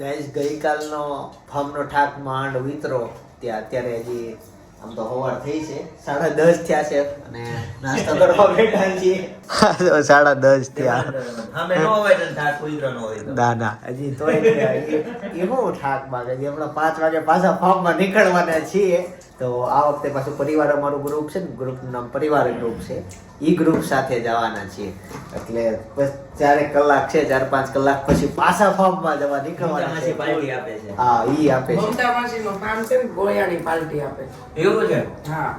Guys ગઈકાલનો ફાર્મનો ઠાક માંડ વિતરો ત્યાં અત્યારે હજી આમ તો સવાર થઈ છે. સાડા દસ થયા છે અને નાસ્તો કરવા બેઠા છીએ. સાડા દસ થયા. અમે નો નો હજી તો. તે એ એ બહુ ઠાક માગે હમણાં પાંચ વાગે પાછા ફાર્મમાં નીકળવાના છીએ. તો આ વખતે પાછું પરિવાર અમારું ગ્રુપ છે ને ગ્રુપનું નામ પરિવાર ગ્રુપ છે. એ ગ્રુપ સાથે જવાના છીએ. એટલે ચારેક કલાક છે ચાર પાંચ કલાક પછી પાછા ફાર્મમાં જવા નીકળવાના છે. પાર્ટી આપે છે. હા ઈ આપે છે. મમતા માસીનો ફાર્મ છે ને ગોળિયાની પાર્ટી આપે છે. એવું છે? હા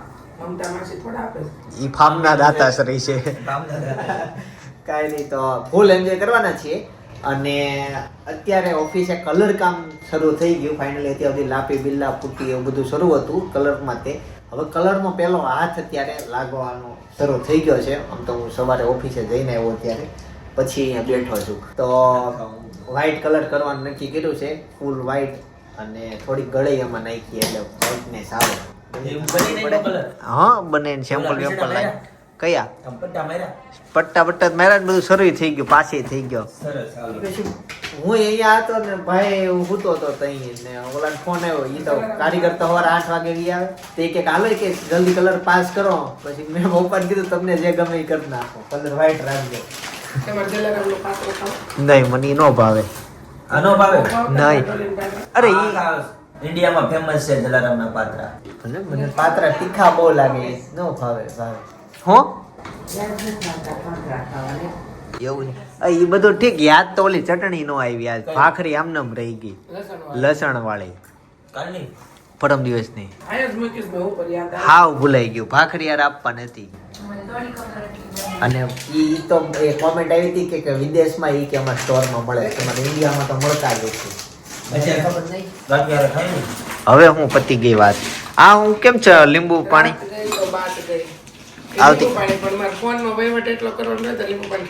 મમતા માસી થોડા આપે છે. ઈ ફાર્મના દાતાશ્રી છે. ફાર્મના દાતા. કાઈ નહીં તો ફૂલ એન્જોય કરવાના છીએ. અને અત્યારે ઓફિસે કલર કામ શરૂ થઈ ગયું. ફાઇનલી અત્યાર સુધી લાપી બિલ્લા પુટ્ટી એવું બધું શરૂ હતું કલરમાં તે. હવે કલરનો પહેલો હાથ અત્યારે લાગવાનો શરૂ થઈ ગયો છે. આમ તો હું સવારે ઓફિસે જઈને આવ્યો ત્યારે પછી અહીંયા બેઠો છું. તો વ્હાઇટ કલર કરવાનું નક્કી કર્યું છે. ફૂલ વ્હાઇટ અને થોડી ગળે એમાં નાખી એટલે વ્હાઇટનેસ આવે? હા બને સેમ્પલ વેમ્પલ લાગ કયા? પટ્ટા માર્યા? પટ્ટા પટ્ટા માર્યા બધું શરૂ થઈ ગયું પાછી થઈ ગયો. સરસ, હું અહીંયા હતો ને ભાઈ હું સૂતો હતો તઈ ને ઓલા ફોન આવ્યો એ તો કારીગર તો સવારે આઠ વાગે ગયા તે કે હાલો કે જલ્દી કલર પાસ કરો. પછી મેં પપ્પાને કીધું તમને જે ગમે એ કરી નાખો. કલર વ્હાઈટ રાખજો? નહીં મને નો ભાવે. આનો ભાવે? નહીં. અરે ઇન્ડિયામાં ફેમસ છે જલારામના પાત્રા. મને પાત્રા તીખા બહુ લાગે નો ભાવે ભાવે. હો. એવું છે એ બધું ઠીક યાદ તો ઓલી ચટણી નો આવી યાદ. ભાખરી આમનામ રહી ગઈ. લસણવાળા. લસણ વાળી પરમ દિવસની. ની. હાવ ભૂલાઈ ગયું. ભાખરી યાર આપવા નથી. અને ઈ તો એ કોમેન્ટ આવી હતી કે કે વિદેશમાં ઈ કે અમાર સ્ટોરમાં મળે છે. તમારે ઇન્ડિયામાં તો મળતા જ નથી. પછી ખબર નહીં. બાકી હારે ખાય ને. હવે હું પતી ગઈ વાત. આ હું કેમ છે લીંબુ પાણી? આવતી.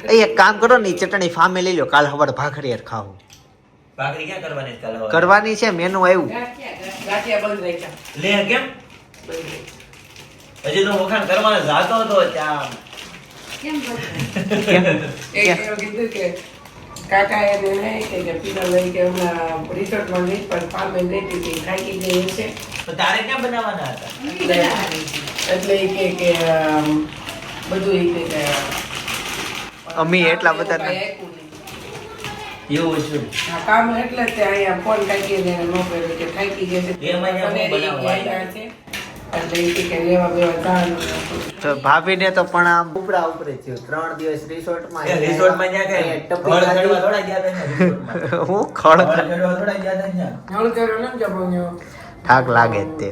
એ એક કામ કરો ને ચટણી ફામે લઈ લો કાલ હવાર ભાખરી યાર ખાવું. ભાખરી ક્યાં કરવાની છે કાલે કરવાની છે મેનુ આવ્યું. ગાંઠિયા બંધ રાખ્યા. લે કેમ? હજી તો વખાણ કરવાનો જાતો હતો ત્યાં. કેમ? એક એવું કાકા એને નહીં કે કે લઈ કે હમણાં રિસોર્ટમાં નહીં પણ ફાર્મે રહેતી હતી થાકી ગઈ છે તો તારે ક્યાં બનાવવાના હતા. એટલે કે કે બધું એ કે કે અમી એટલા બધા ના-. એવું છે. કામ એટલે તે અહીંયા ફોન કાઢીને નો કર્યો કે થાકી ગયા છે. એટલે જવાનું હતું. તો પણ આમ ઉપડા ઉપરે થયો ત્રણ દિવસ રિસોર્ટમાં રિસોર્ટમાં જ્યાં કઈ ટપી હળ હું ને ખળ હળ ત્યાં. થાક લાગે જ તે.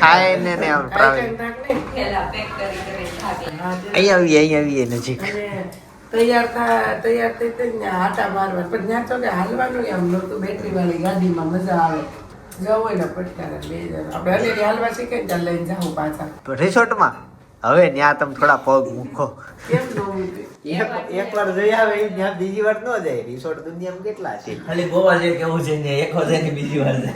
ખાય ને ને આમ ટ્રાવેલ. અહીંયા આવીએ અહીંયા આવીએ નજીક. તૈયાર થા તૈયાર થઈ થઈ ને હાટા મારવા. પણ ત્યાં તો કે હાલવાનું એમ નહોતું. બેટરી વાળી ગાડીમાં મજા આવે. જવું હોય ને પટકારે બે આપણે હલેરી હાલવા શીખે ત્યાં લઈને જાઉં પાછા. રિસોર્ટમાં હવે ત્યાં તમે થોડા પગ મૂકો. કેમ એક વાર જઈ આવે ત્યાં બીજી વાર ન જાય. રિસોર્ટ દુનિયામાં કેટલા છે? ખાલી ગોવા જે કેવું છે ને એક વખત એની બીજી વાર જાય.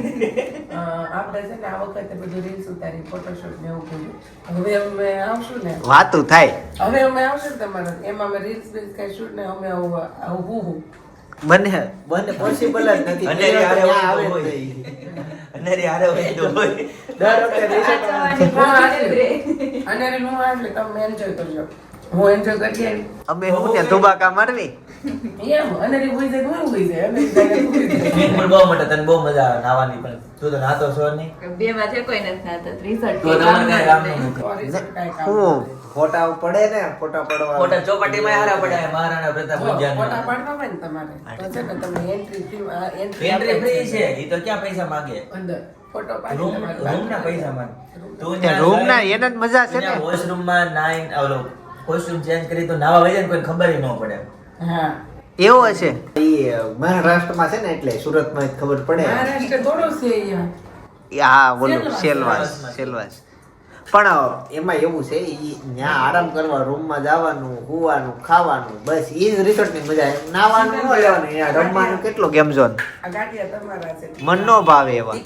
આપણે છે ને આ વખતે બધું રીલ્સ ઉતારી ફોટોશૂટ ને એવું કર્યું. હવે અમે આવશું ને. વાતું થાય. હવે અમે આવશું ને તમારે. એમાં અમે રીલ્સ બીલ્સ કઈ શૂટ ને અમે હું હું. બને. બને પોસિબલ જ નથી. અને હારે હોય જ તો નહીં. અને હારે હોય. દર વખતે અને રે હું તમે એન્જોય કરજો. હું એન્જોય કરી આવી અમે હું ત્યાં ધુબાકા મારવી? એમ અને રે ઉઈ જાય હું ઉઈ જાય. અને રે જાય હું ઉઈ જાય. સ્વિમિંગ પુલ બહુ મોટો તને બહુ મજા આવે નાવાની પણ. તું તો નાતો છો નહીં? બે માં છે કોઈ નથી નાતા રિસર્ટ તો તમારે કાંઈ કામ હું? ફોટા પડે ને ફોટા પડવા. ફોટા ચોપાટી માં હારા પડે મહારાણા પ્રતાપ જો, ફોટા પાડવા હોય ને તમારે તો છે ને તમને entry fee entry entry free છે ઈ તો ક્યાં પૈસા માંગે? અંદર. ફોટો પાડી પૈસા તું એને જ મજા છે ને. વોશરૂમમાં નાઈન ઓલો કોસ્ટ્યુમ ચેન્જ કરી તો નાવા વજન કોઈ ખબર ન પડે. હા. એવો હશે. એ મહારાષ્ટ્રમાં છે ને એટલે સુરતમાં ખબર પડે. મહારાષ્ટ્ર થોડો છે અહીંયા. હા બોલો. સેલવાસ સેલવાસ. પણ એમાં એવું છે ત્યાં આરામ કરવા રૂમમાં જવાનું હોવાનું ખાવાનું બસ એ જ રિસોર્ટની મજા. છે. નાવાનું ન લેવાનું ત્યાં રમવાનું કેટલો ગેમ ઝોન આ ગાંઠિયા તમારા છે. મન નો ભાવે એવા.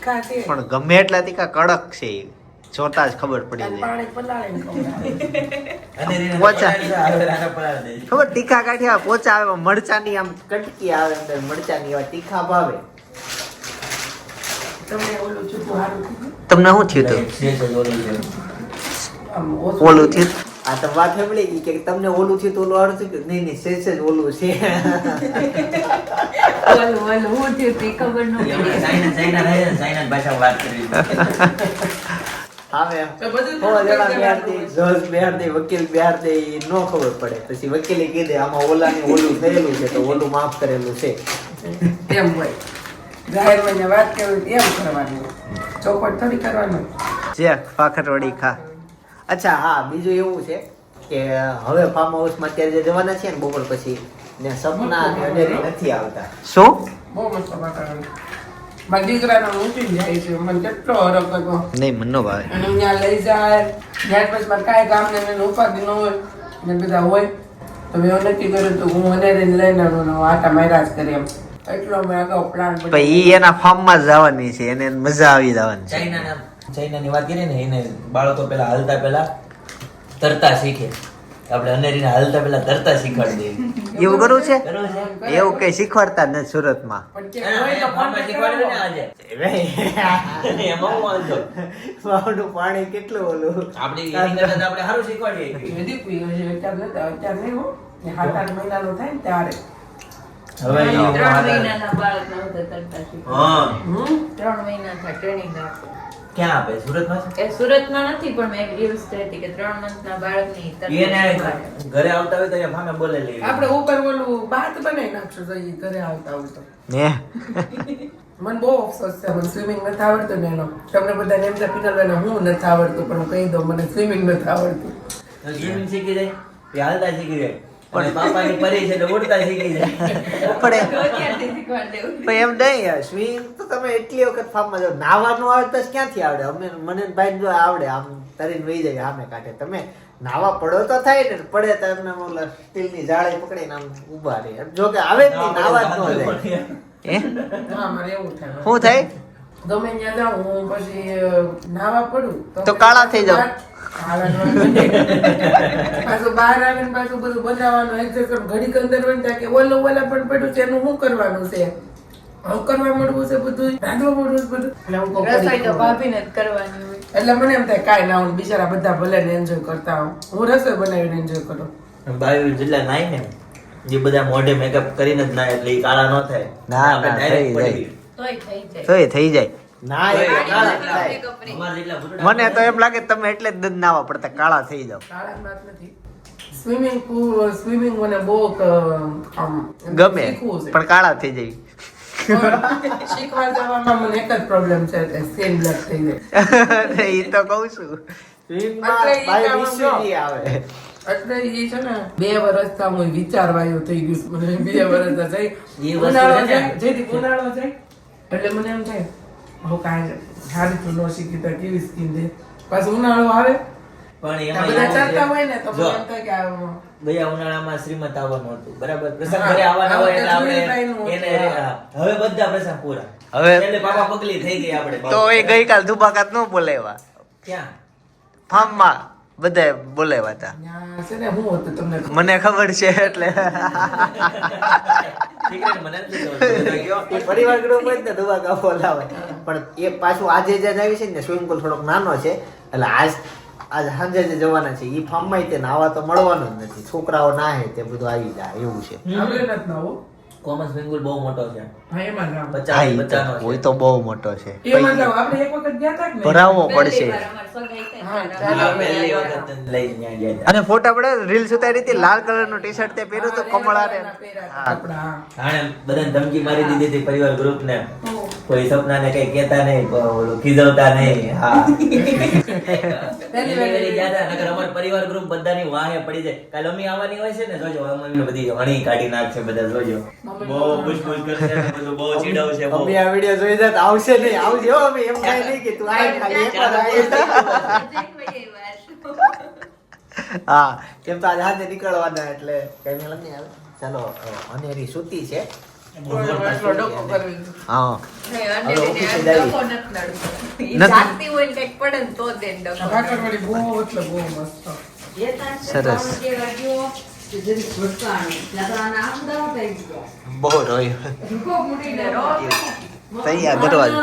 પણ ગમે એટલા તીખા કડક છે ઈ. જોતા જ ખબર પડી જાય. પોચા. ખબર તીખા કાઠિયા પોચા આવે મરચાની આમ કટકી આવે અંદર મરચાની એવા તીખા ભાવે. તમને શું થયું છે તો ઓલું ઓલું થયું. આ તો વાત સાંભળી ગઈ કે તમને ઓલું થયું તો ઓલું હારું થયું કે નહીં નહીં સેજ સેજ ઓલું છે. ઓલું ઓલું હું થયું તે ખબર ન પડી. ચાઇના ચાઇના રહે છે, ચાઇનાની વાત કરવી. આવે હો જણા બિહાર દે જજ બિહાર દે વકીલ બિહાર દે ઈ નો ખબર પડે. પછી વકીલે કીધે આમાં ઓલાને ઓલું થયેલું છે તો ઓલું માફ કરેલું છે. એમ હોય. જાહેરમાં જે વાત કરવી એમ કરવાની. ચોપટ થોડી કરવાનું. જે પાખરવડી ખા. અચ્છા હા બીજું એવું છે કે હવે ફાર્મ હાઉસમાં અત્યારે જે જવાના છે ને બપોર પછી ને સપના અને અનેરી નથી આવતા. શું? બહુ મસ્ત વાતાવરણ. મારા દીકરાનો ઊંચી જાય છે. મને કેટલો હરખ હતો નહીં મન નો ભાવે. અને ત્યાં લઈ જાય. ત્યાર પછી મારે કાંઈ કામ ને એને ઉપાધિ ન હોય. ને બધા હોય. તો મેં એવું નક્કી કર્યું તો હું અનેરીને લઈને આવું આટા માર્યા જ કરી એમ. એટલો મેં અગાઉ પ્લાન ઈ એના ફાર્મમાં જ જવાની છે. એને મજા આવી જવાની છે. ચાઇનાના ચાઇનાની વાત કરીએ ને એને બાળકો પહેલા હાલતા પહેલા તરતા શીખે. આપણે અનેરીને હાલતા પહેલા તરતા શીખવાડી દઈએ. એવું કરવું છે? એવું કઈ શીખવાડતા ને સુરતમાં. પણ કેટલું ઓલું? આપણી સારું શીખવાડીએ. ત્યારે. હવે ત્રણ મહિનાના બાળકના હતા તરતા શીખવા. ત્રણ મહિના ટ્રેનિંગ ક્યાં આપે? સુરતમાં છે? એ સુરતમાં નથી પણ મેં રીલ્સ જોઈ હતી કે ત્રણ મંથના બાળકની એને ઘરે આવતા હોય તો એ ફામે બોલે લેવી. આપણે ઉપર ઓલું બાત બનાવી નાખશું તો એ ઘરે આવતા હોય તો. ને મને બહુ અફસોસ છે મને સ્વિમિંગ નથી આવડતું ને એનો. તમને બધાને એમ થાય પિનલબેન હું નથી આવડતું પણ હું કહી દઉં મને સ્વિમિંગ નથી આવડતું. સ્વિમિંગ શીખી જાય? એ હાલતા શીખી જાય? પણ બાપાની પરી છે એટલે ઉડતા શીખી જાય. પણ એમ નહીં સ્વિમિંગ તો તમે એટલી વખત ફાર્મમાં જાઓ. નાવાનું આવે તો ક્યાંથી આવડે? અમે મને ભાઈ જો આવડે. આમ તરીને વહી જાય આમે કાંઠે. તમે નાવા પડો તો થાય ને પડે તો એમને ઓલા સ્ટીલની જાળે પકડીને આમ ઊભા રહે. જો કે આવે જ નહીં નાવા જ ન જાય. હે? શું થાય? ગમે ત્યાં જાઉં હું પછી નાવા નાહવા પડું તો કાળા થઈ જાઓ. ન. પાછું બહાર આવીને પાછું બધું બનાવવાનું એક્ઝેક્ટ ઘડીક અંદર ને કે ઓલો ઓલા પણ પડ્યું છે એનું શું કરવાનું છે? હું કરવા મળવું છે બધું રાંધવા મળવું છે બધું? એટલે હું રસોઈ તો ભાભીને જ કરવાની હોય. એટલે મને એમ થાય કાંઈ ના હું બિચારા બધા ભલે ને એન્જોય કરતા હોઉં હું રસોઈ બનાવીને એન્જોય કરું. બાવી જેટલા નાય ને જે બધા મોઢે મેકઅપ કરીને જ નાય એટલે કાળા ન થાય. ના, ના, થઈ જાય. તોય તો એ થઈ જાય. ના મને તો એમ લાગે તમે એટલે જ નાવા પડતા કાળા થઈ જાવ સ્વિમિંગ પૂલ સ્વિમિંગ મને બહુ ગમે પણ કાળા થઈ જાય. શીખવા જવામાં મને એક જ પ્રોબ્લેમ છે કે સ્કિન બ્લેક થઈ જાય. એ તો કઉ છું. આવે. એટલે એ છે ને બે વર્ષ હું વિચારવાયું થઈ ગયું. મને બે વર્ષ થઈ. ઉનાળો જાય જેથી ઉનાળો જાય એટલે મને એમ થાય કાંઈ સારી તો શીખી તો કેવી સ્કિન છે? પાછું ઉનાળો આવે? પણ એમાં બધા હોય ને તો એમ થાય કે ગયા ઉનાળામાં શ્રીમંત આવવાનું હતું બરાબર? પ્રસંગ ઘરે આવવાના હોય એટલે આપણે એને હવે બધા પ્રસંગ પૂરા. હવે એટલે પાપા પગલી થઈ ગઈ આપણે. તો એ ગઈકાલ દુબાકાત નો બોલાવ્યા. ક્યાં? ફાર્મમાં. બધાએ બોલાવ્યા હતા. ત્યાં છે ને હું હતું તમને ખબર. મને ખબર છે એટલે. પરિવાર ગ્રુપ ને બોલાવે. પણ એ પાછું આજે જે આવી છે ને સ્વિમિંગ પુલ થોડોક નાનો છે એટલે આજ આજ સાંજે જે જવાના છે એ ફાર્મમાં તે નાવા તો મળવાનું જ નથી. છોકરાઓ નાહે તે બધું આવી જાય એવું છે. કોમર્સ સ્વિમિંગ પુલ બહુ મોટો છે. હા એમાં જાવ પચાસ. હોય તો બહુ મોટો છે. એમાં જાવ આપણે એક વખત ગયા હતા ભરાવવો પડશે. અને ફોટા પડે રીલ્સ ઉતારી હતી લાલ કલરનું ટી શર્ટ તે પહેર્યું તો કમળા રે. હાણે બધાને ધમકી મારી દીધી હતી પરિવાર ગ્રુપ ને. કોઈ સપના ને કઈ કેતા નહીં ઓલું ખીજવતા નહીં હા. અમારો પરિવાર ગ્રુપ બધાની વાહે પડી જાય. કાલે અમી આવવાની હોય છે ને જોજો અમ્મી બધી હણી કાઢી નાખશે બધા જોજો. બહુ બહુ ખુશ કરશે. બધું બહુ ચીડવશે બહુ. આ વીડિયો જોઈ જાય આવશે નહીં આવજે હો એમ કાંઈ નહીં કે તું આય ખાલી એક વાર આય. હા કેમ તો આજે હાથે નીકળવાના એટલે કઈ મેળ નહીં આવે. ચાલો અનેરી સૂતી છે. હા. સરસ. બહુ રોયું. તૈયાર દરવાજો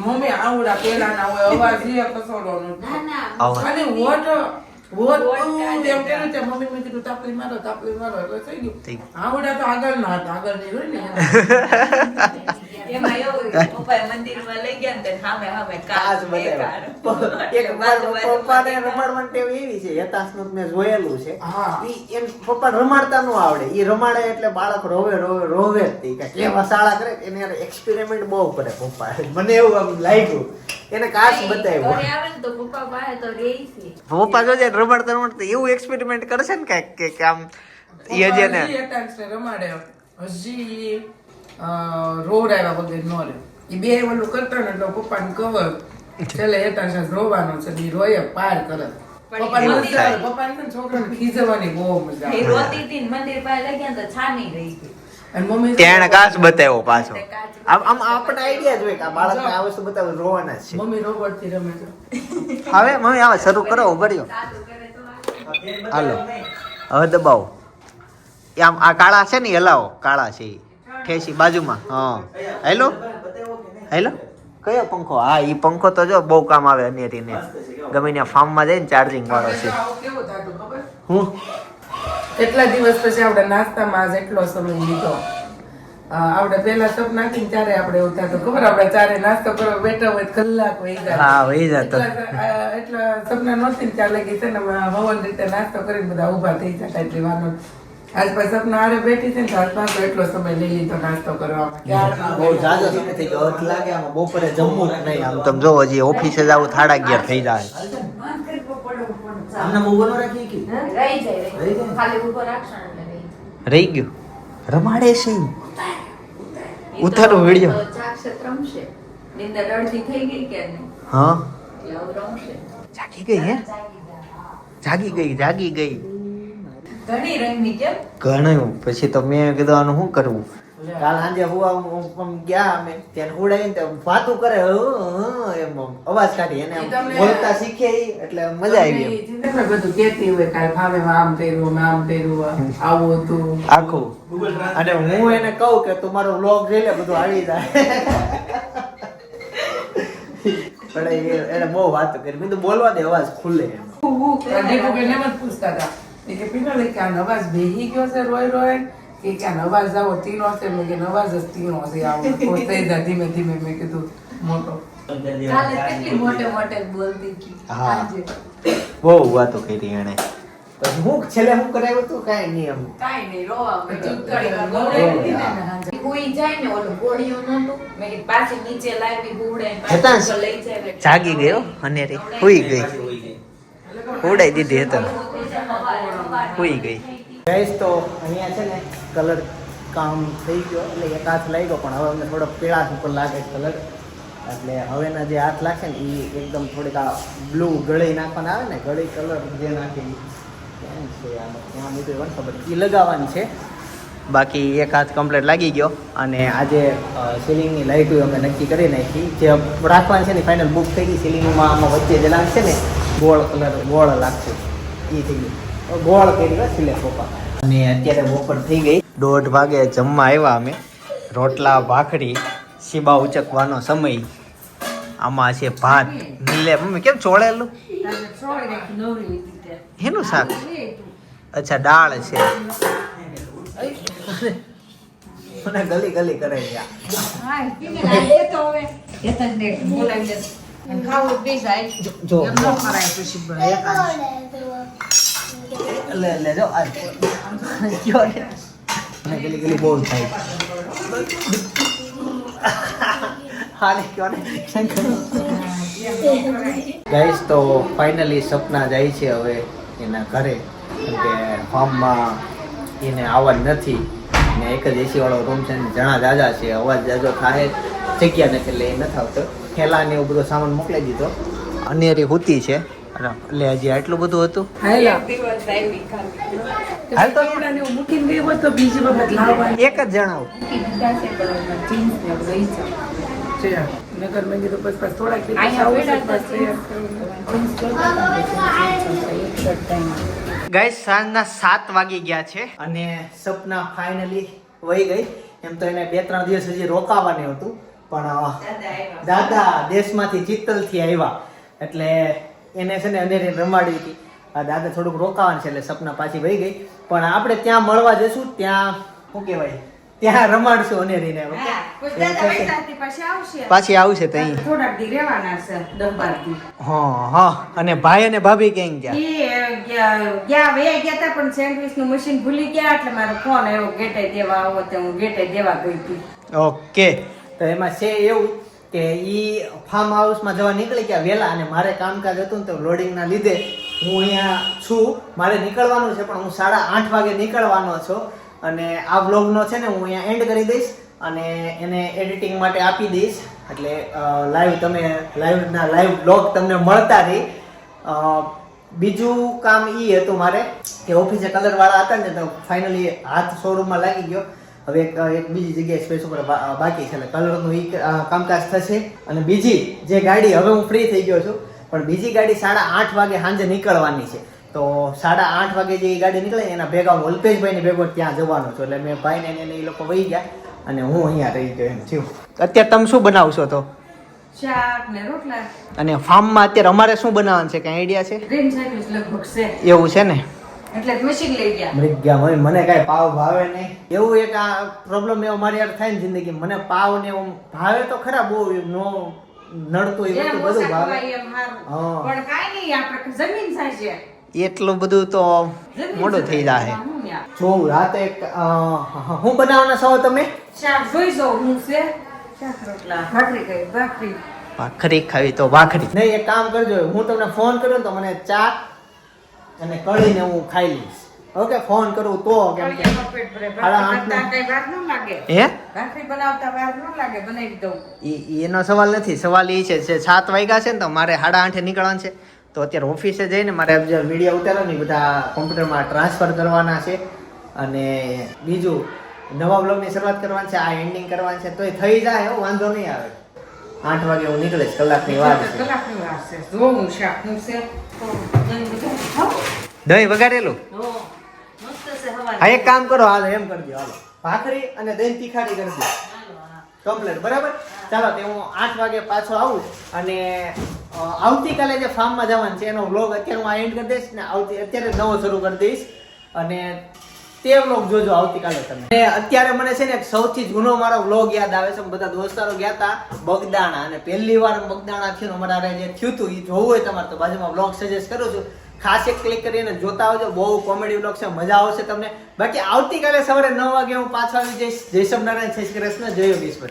મમ્મી આવડા પેલાના હોય અવાજ એ કસોડોનો આવા. અને વોટ વોટ એમ કર્યું છે. મમ્મી મેં કીધું તાપલી મારો તાપલી મારો. એટલે થઈ ગયું. આવડા તો આગળના હતા આગળની હોય ને. એમાં એવું કે પપ્પાએ મંદિરમાં લઈ ગયા ને સામે સામે કાચ કાચ બતાવ્યો. એક બાજુ બાજુ પપ્પાને રમાડવાની ટેવ એવી છે યથાર્થનું મેં જોયેલું છે. ઈ એમ પપ્પા રમાડતા નો આવડે. ઈ રમાડે એટલે બાળક રોવે રોવે રોવે જ તે. કે કેવા શાળા કરે એને એક્સપેરિમેન્ટ બહુ કરે પપ્પા મને એવું આમ લાગ્યું. એને કાચ બતાવ્યો. પપ્પા તો રહે છે. પપ્પા જોજે રમાડતા રમાડતા એવું એક્સપેરિમેન્ટ કરશે ને કાંઈક કે કે આમ એ જે ને રમાડે. હજી આવ્યા વગર ન રે એ બે ઓલું કરતા ને એટલે પપ્પાને કવર છેલ્લે એટાક્સ રોવાનો છે ઈ રોય પાર કરે. છે એ છે ત્યાં કાચ બતાવ્યો પાછો. આમ આમ આપણને આઈડિયા જ હોય કે આ બાળકને આ વસ્તુ બતાવે રોવાના છે. મમ્મી રોબોટથી રમે છે. હવે મમ્મી આવે શરૂ કરો ભર્યો ચાલુ કરે તો આ. હાલો. હવે દબાવો. એ આમ આ કાળા છે ને એ હલાવો. કાળા છે ઈ. ઠેસી બાજુમાં હા. હેલો? હેલો? કયો પંખો? હા એ પંખો તો જો બહુ કામ આવે અનેરીને. ગમે ત્યાં ફાર્મમાં જઈને ચાર્જિંગ વાળો છે. હું? કેટલા દિવસ પછી આપણે નાસ્તામાં આજ એટલો સમય લીધો? આપણે પેલા સપ નાખીને ત્યારે આપણે એવું થતું ખબર આપણે ચારે નાસ્તો કરવા બેઠા હોય કલાક વહી જાય. હા વહી જતો. એટલા સપના નહોતી ચાલે લગી છે ને હવન રીતે નાસ્તો કરીને બધા ઊભા થઈ જતા એટલી વાર આજ પછી સપના બેઠી છે ને આજ એટલો સમય લઈ લીધો નાસ્તો કરવા. બહુ જાજો સમય થઈ ગયો. અર્થ લાગે આમાં. બપોરે જમવું નહીં આમ. તમે જો હજી ઓફિસે જાવ થાડા અગિયાર થઈ જાય. રહી જાય રહી જાય. ખાલી ઊભો રાખશો રહી ગયું. રમાડે છે. ઉતારો. વિડિયો. તો જાગશે તો રમશે. નિંદર અડધી થઈ ગઈ કે હા. એટલે હવે રમશે. જાગી ગઈ હે? જાગી ગઈ જાગી ગઈ. ઘણી રમી કેમ? ઘણું. પછી તમે કીધું આનું શું કરવું? કાલ સાંજે હુવા આમ ગયા અમે. ત્યાં હુડાઈને તો વાતું કરે. હં, હં, એમ અવાજ કાઢી. એને બોલતા શીખે એટલે મજા આવી એમ. બધું કહેતી હોય કાંઈ ભાવે આમ કર્યું આમ કર્યું આવું હતું. આખું. અને હું એને કહું કે તું મારો વ્લોગ જોઈ લે બધું આવી જાય. પણ એને બહુ વાતો કરી. મેં તો બોલવા દે અવાજ ખુલે એમ. એમ જ પૂછતા હતા. એ કે પીનલ કે આ નવાજ બેહી ગયો છે રોય રોય કે કે આ નવાજ આવો તીનો છે મેં કે નવાજ જ તીનો છે આવો કોઈ થઈ જાય ધીમે ધીમે મેં કીધું મોટો કાલે કેટલી મોટે મોટે બોલતી હતી હા. બહુ વાતો કરી એને પછી હું છેલ્લે હું કરાવ્યું તું કાંઈ નહીં એમ કાંઈ નહીં રોવા. હુઈ જાય ને ઓલું ગોળીયું નહોતું મેં પાછી નીચે લાવી હુવડાઈને પાછી લઈ જાય જાગી ગયો અને રે હુઈ ગઈ ઉડાઈ દીધી હતા હુઈ ગઈ. ગાઈસ તો અહીંયા છે ને કલર કામ થઈ ગયો. એટલે એક હાથ લાગ્યો, પણ હવે અમને થોડો પીળાશ ઉપર લાગે કલર એટલે હવેના જે હાથ લાગશે ને એ એકદમ થોડીક આ બ્લુ ગળી નાખવાના આવે ને, ગળી કલર જે નાખે ત્યાં બધું ખબર એ લગાવવાની છે. બાકી એક હાથ કમ્પ્લીટ લાગી ગયો. અને આજે સિલિંગની લાઇટો અમે નક્કી કરી નાખી. જે રાખવાની છે ને ફાઇનલ બુક થઈ ગઈ. સિલિંગમાં આમાં વચ્ચે જે લાગશે ને, ગોળ કલર ગોળ લાગશે. એ થઈ ગયું. ગોળ કરી સિલેક્ટ પપ્પા. અને અત્યારે બપોર થઈ ગઈ. દોઢ વાગે જમવા આવ્યા અમે. રોટલા ભાખરી સીબા ઉચકવાનો સમય. આમાં છે ભાત નીલે મમ્મી કેમ ચોળેલું એનું શાક? અચ્છા દાળ છે. મને ગલી ગલી કરે જો લે લે જો. મને ગલી ગલી બોલ થાય. હાલે, કયો ગાઈસ તો ફાઇનલી સપના જાય છે હવે એના ઘરે. કે ફોર્મમાં એને આવવાનું નથી. ને એક જ એસી વાળો રૂમ છે જણા જાજા છે, અવાજ જાજો થાય. જગ્યા નથી, એટલે એ નથી આવતો. થેલા ને એવું બધો સામાન મોકલી દીધો. અનેરી હુતી છે. એટલે હજી આટલું બધું હતું. હાલ. તો એક જ જણાવો. ગાઈસ સાંજના સાત વાગી ગયા છે. અને સપના ફાઇનલી વહી ગઈ. એમ તો એને બે ત્રણ દિવસ હજી રોકાવાનું હતું. પણ દાદા દેશમાંથી ચિત્તલથી આવ્યા. એટલે એને છે ને અનેરી રમાડી હતી. આ દાદા થોડુંક રોકાવાનું છે એટલે સપના પાછી વહી ગઈ. પણ આપણે ત્યાં મળવા જશું ત્યાં શું કહેવાય ત્યાં રમાડશું અનેરીને પછી? આવશે. તઈ થોડાક દી રહેવાના છે દસ બાર હા હા. અને ભાઈ અને ભાભી ક્યાં ગયા? ગયા વે ગયા હતા પણ સેન્ડવિચનું મશીન ભૂલી ગયા એટલે મારો ફોન આવ્યો ગેટે દેવા આવો તો હું ગેટે દેવા ગઈ હતી. ઓકે તો એમાં છે એવું કે ઈ ફાર્મ હાઉસમાં જવા નીકળી ગયા વહેલા અને મારે કામકાજ હતું ને તો લોડિંગના લીધે હું અહીંયા છું. મારે નીકળવાનું છે, પણ હું સાડા આઠ વાગે નીકળવાનો છું. અને આ બ્લોગનો છે ને હું અહીંયા એન્ડ કરી દઈશ અને એને એડિટિંગ માટે આપી દઈશ. એટલે લાઈવ તમે લાઈવના લાઈવ બ્લોગ તમને મળતા રહી. બીજું કામ એ હતું મારે કે ઓફિસે કલરવાળા હતા ને તો ફાઇનલી હાથ શોરૂમમાં લાગી ગયો. હવે એક એક બીજી જગ્યાએ સ્પેસ ઉપર બાકી છે. એટલે કલરનું ઈ કામકાજ થશે અને બીજી જે ગાડી હવે હું ફ્રી થઈ ગયો છું પણ બીજી ગાડી સાડા આઠ વાગે સાંજે નીકળવાની છે. તો સાડા આઠ વાગે જે ગાડી નીકળે એના ભેગા હું અલ્પેશભાઈની ભેગો ત્યાં જવાનો છું. એટલે મેં ભાઈને ને એને એ લોકો વહી ગયા અને હું અહીંયા રહી ગયો એમ થયું. અત્યારે તમે શું બનાવશો તો? અને ફાર્મમાં અત્યારે અમારે શું બનાવવાનું છે? કઈ આઈડિયા છે. એવું છે ને? એટલે મશીન લઈ ગયા. મૃગ્યા મને મને કાંઈ પાવ ભાવે નહીં. એવું એક આ પ્રોબ્લેમ એવો મારી યાર થાય ને જિંદગી મને પાવ ને એવું ભાવે તો ખરા બહુ નો નડતું એ બધું બધું ભાવે. પણ કાંઈ નહીં આપણે જમીન થાય છે. એટલું બધું તો મોડું થઈ જાય હા, જો રાતે હું બનાવવાના છો તમે? શાક જોઈ જાઉં હું છે. શાક રોટલા ભાખરી કઈ ભાખરી. ભાખરી ખાવી તો ભાખરી. નહીં એક કામ કરજો. હું તમને ફોન કર્યો તો મને ચા અને કળીને હું ખાઈ લઈશ. ઓકે ફોન કરું તો કેમ કે. સાડા લાગે? હે? ભાખરી બનાવતા વાર ન લાગે બનાવી દઉં. એનો સવાલ નથી. સવાલ એ છે જે સાત વાગ્યા છે ને તો મારે સાડા આઠે નીકળવાનું છે. તો અત્યારે ઓફિસે જઈને મારે જે વીડિયો ઉતારો ને બધા કોમ્પ્યુટરમાં ટ્રાન્સફર કરવાના છે. અને બીજું નવા બ્લોગની શરૂઆત કરવાની છે આ એન્ડિંગ કરવાની છે તો એ થઈ જાય એવું વાંધો નહીં આવે. આઠ વાગે હું નીકળીશ કલાકની વાર કલાકની વાર છે. જોવું શાક હું છે દહીં. વગાડેલું હો, એક કામ કરો હાલ એમ કરી દો હાલો. ભાખરી અને દહીં તીખાડી કરી દો. કમ્પ્લેટ બરાબર? ચાલો તે હું આઠ વાગે પાછો આવું અને આવતીકાલે જે ફાર્મમાં જવાનું છે એનો વ્લોગ અત્યારે હું આ એન્ડ કરી દઈશ ને આવતી અત્યારે નવો શરૂ કરી દઈશ. અને તે વ્લોગ જોજો આવતીકાલે તમે. અત્યારે મને છે ને સૌથી જૂનો મારો વ્લોગ યાદ આવે છે. બધા દોસ્તારો ગયા હતા બગદાણા. અને પહેલી વાર બગદાણા થયું અમારે જે થયું હતું એ જોવું હોય તમારે તો બાજુમાં વ્લોગ સજેસ્ટ કરું છું. ખાસ એક ક્લિક કરીને જોતા આવજો. બહુ કોમેડી વ્લોગ છે, મજા આવશે તમને. બાકી આવતીકાલે સવારે નવ વાગે હું પાછો આવી જઈશ. જય શ્રી કૃષ્ણ. જય યોગેશ્વર.